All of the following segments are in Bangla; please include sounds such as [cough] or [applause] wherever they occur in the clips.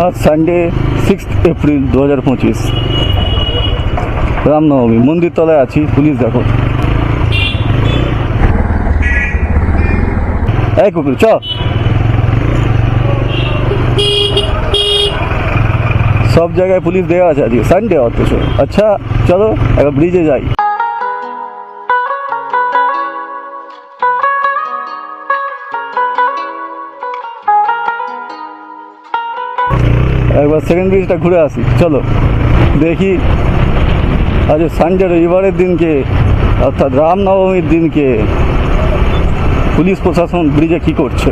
আজ সানডে সিক্স এপ্রিল দু হাজার পঁচিশ রামনবমী মন্দির তলায় আছি পুলিশ দেখো এই কুকুর চ সব জায়গায় পুলিশ দেওয়া আছে আজকে সানডে অথচ আচ্ছা চলো একবার ব্রিজে যাই একবার সেকেন্ড ব্রিজটা ঘুরে আসি। চলো, দেখি আজ সানডে রবিবারের দিনকে, অর্থাৎ রামনবমীর দিনকে পুলিশ প্রশাসন ব্রিজে কি করছে?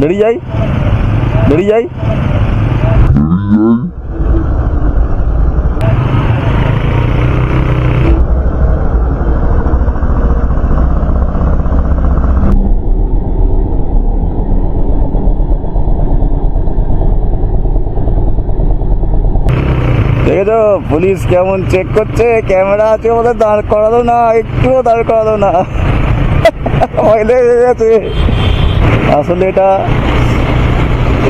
বেরিয়ে যাই। বেরিয়ে যাই। পুলিশ কেমন চেক করছে? ক্যামেরা আছে বলে দাঁড় করালো না, একটুও দাঁড় করালো না। গেছে। আসলে এটা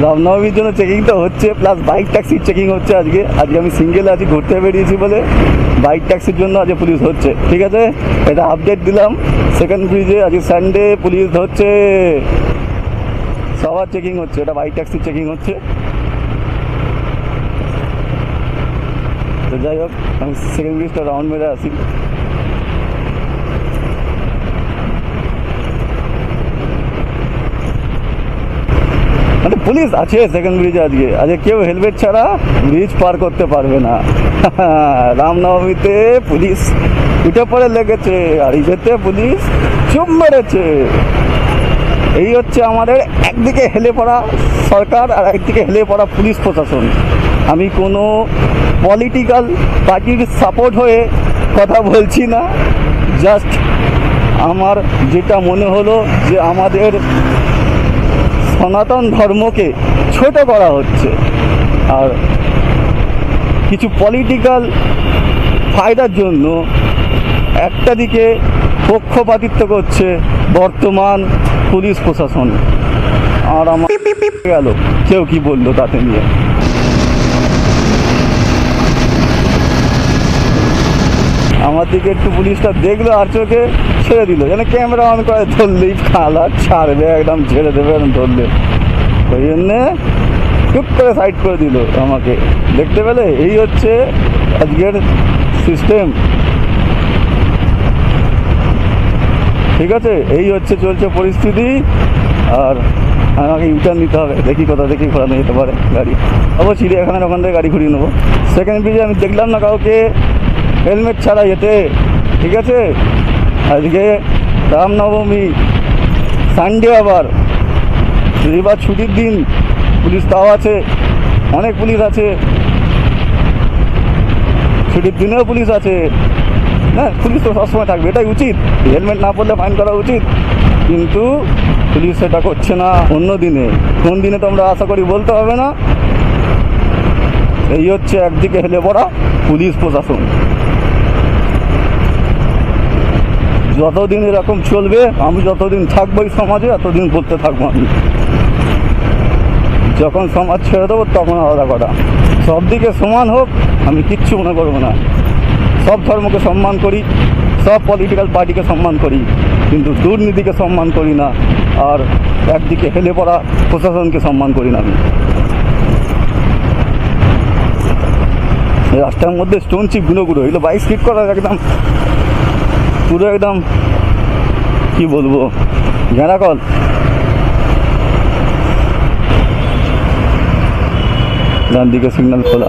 রামনবমীর জন্য চেকিং তো হচ্ছে প্লাস বাইক ট্যাক্সির চেকিং হচ্ছে আজকে। আজকে আমি সিঙ্গেল আছি, ঘুরতে বেরিয়েছি বলে বাইক ট্যাক্সির জন্য আজকে পুলিশ হচ্ছে। ঠিক আছে? এটা আপডেট দিলাম। সেকেন্ড ব্রিজে আজকে সানডে পুলিশ ধরছে সবার চেকিং হচ্ছে, এটা বাইক ট্যাক্সির চেকিং হচ্ছে। তো যাই হোক, আমি সেকেন্ড ব্রিজটা রাউন্ড মেরে আসি মানে পুলিশ আছে সেকেন্ড ব্রিজে আজকে। আজকে কেউ হেলমেট ছাড়া ব্রিজ পার করতে পারবে না। [laughs] রামনবমীতে পুলিশ উঠে পড়ে লেগেছে, আর ইজেতে পুলিশ চুপ মেরেছে। এই হচ্ছে আমাদের একদিকে হেলে পড়া সরকার আর একদিকে হেলে পড়া পুলিশ প্রশাসন। আমি কোনো পলিটিক্যাল পার্টির সাপোর্ট হয়ে কথা বলছি না। জাস্ট আমার যেটা মনে হলো যে আমাদের সনাতন ধর্মকে ছোট করা হচ্ছে। আর কিছু পলিটিক্যাল ফায়দার জন্য একটা দিকে পক্ষপাতিত্ব করছে বর্তমান পুলিশ প্রশাসন। আর আমার গেল। কেউ কি বলল তাতে নিয়ে? আমার দিকে একটু পুলিশটা দেখল আর চোখে। ছেড়ে দিল। যেন ক্যামেরা অন করে ধরলেই খালা ছাড়বে, একদম ছেড়ে দেবে এরকম ধরলে। ওই জন্যে চুপ করে সাইড করে দিল আমাকে। দেখতে পেলে এই হচ্ছে আজকের সিস্টেম ঠিক আছে? এই হচ্ছে চলছে পরিস্থিতি। আর আমাকে ইউটার্ন নিতে হবে। দেখি কোথা থেকে ঘোরানো যেতে পারে গাড়ি। অবশ্যই চিড়িয়াখানার ওখান থেকে গাড়ি ঘুরিয়ে নেব। সেকেন্ড ব্রিজে আমি দেখলাম না কাউকে। হেলমেট ছাড়া যেতে। ঠিক আছে? আজকে রামনবমী সানডে আবার। এবার ছুটির দিন, পুলিশ তাও আছে, অনেক পুলিশ আছে। ছুটির দিনেও পুলিশ আছে। না পুলিশ তো সবসময় থাকবে, এটাই উচিত। হেলমেট না পরলে ফাইন করা উচিত। কিন্তু পুলিশ সেটা করছে না অন্য দিনে। কোন দিনে তোমরা আশা করি বলতে হবে না। এই হচ্ছে একদিকে হেলে পড়া পুলিশ প্রশাসন। যতদিন এরকম চলবে, আমি যতদিন থাকব এই সমাজে, এতদিন করতে থাকব আমি। যখন সমাজ ছেড়ে দেবো, তখন আলাদা কথা। সব দিকে সমান হোক, আমি কিচ্ছু মনে করব না। সব ধর্মকে সম্মান করি, সব পলিটিক্যাল পার্টিকে সম্মান করি, কিন্তু দুর্নীতিকে সম্মান করি না, আর একদিকে হেলে পড়া প্রশাসনকে সম্মান করি না আমি। রাস্তার মধ্যে স্টোন চিপ গুঁড়ো গুঁড়ো এগুলো বাইক স্কিট করা একদম। পুরো একদম কি বলব? ঘেরা কল। ডান দিকে সিগন্যাল খোলা।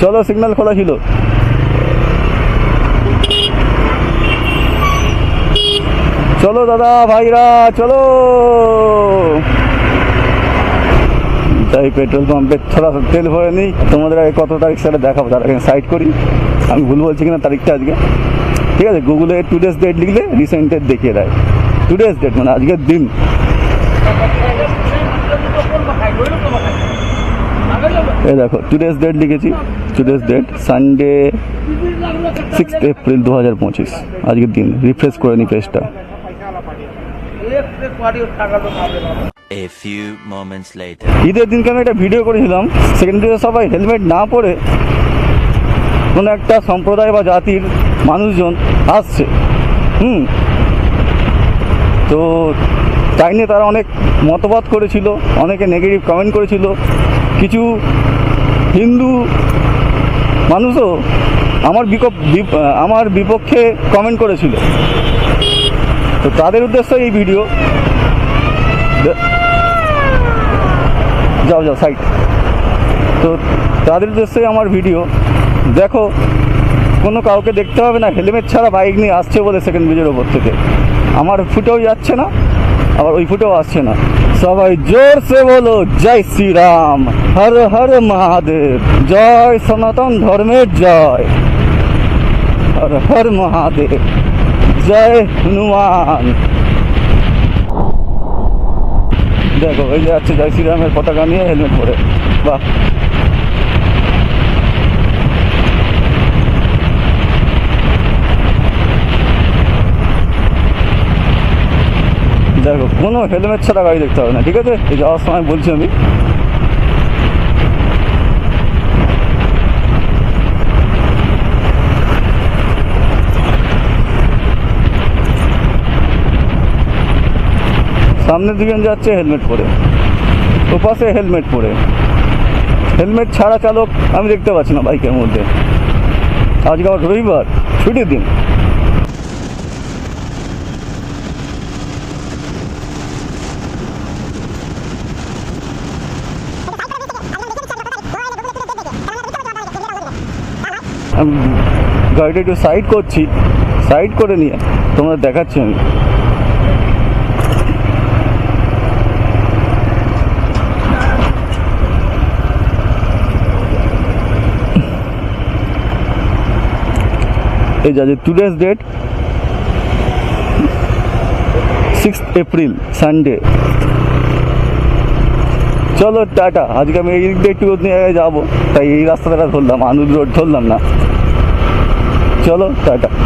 চলো সিগন্যাল খোলা ছিল। চলো দাদা, ভাইরা, চলো। তাই পেট্রোল পাম্পে থোড়া তেল ভরে নিই। তোমাদের আগে কত তারিখ সেটা দেখাবো, তার আগে সাইড করি। আমি ভুল বলছি কিনা তারিখটা আজকে? ঠিক আছে গুগলে টু ডেজ ডেট লিখলে রিসেন্টের দেখিয়ে দেয়। টু ডেজ ডেট মানে আজকের দিন। এই দেখো টু টুডেস ডেট লিখেছি। To today's date Sunday six April দু হাজার পঁচিশ। আজকের দিন। রিফ্রেশ করে নি পেজটা. ঈদের দিনকে আমি একটা ভিডিও করেছিলাম। সেখান থেকে সবাই হেলমেট না পরে কোনো একটা সম্প্রদায় বা জাতির মানুষজন আসছে। হুম। তো তাই নিয়ে তারা অনেক মতবাদ করেছিল, অনেকে নেগেটিভ কমেন্ট করেছিল। কিছু হিন্দু মানুষও আমার আমার বিপক্ষে কমেন্ট করেছিল। তো তাদের উদ্দেশ্যে এই ভিডিও যাও যাও সাইড তো তাদের উদ্দেশ্যে আমার ভিডিও দেখো, কোনো কাউকে দেখতে হবে না, হেলমেট ছাড়া বাইক নিয়ে আসছে বলে সেকেন্ড ব্রিজের ওপর থেকে। আমার ফুটেও যাচ্ছে না, আবার ওই ফুটেও আসছে না। সবাই জোর সে বলো, জয় শ্রীরাম, হর হর মহাদেব, জয় সনাতন ধর্মের জয়, হর হর মহাদেব, জয় হনুমান। দেখো, এই যে যাচ্ছে জয় শ্রীরামের পতাকা নিয়ে হেলমেট পরে। বাহ। দেখো কোনো হেলমেট ছাড়া গাড়ি দেখতে হবে না, ঠিক আছে? এই যাওয়ার সময় বলছি আমি। সামনের দিকে যাচ্ছে হেলমেট পরে। ওপাশে হেলমেট পরে। হেলমেট ছাড়া চালক আমি দেখতে পাচ্ছি না বাইকের মধ্যে। আজকে আবার রবিবার, ছুটির দিন। আমি গাড়িটা একটু সাইড করছি। সাইড করে নিয়ে তোমরা দেখাচ্ছি আমি। এই যা today's date six April Sunday চলো, টাটা। আজকে আমি এই দিক দিয়ে একটু যাব। তাই এই রাস্তাটা ধরলাম আনুর রোড ধরলাম না। চলো টাটা।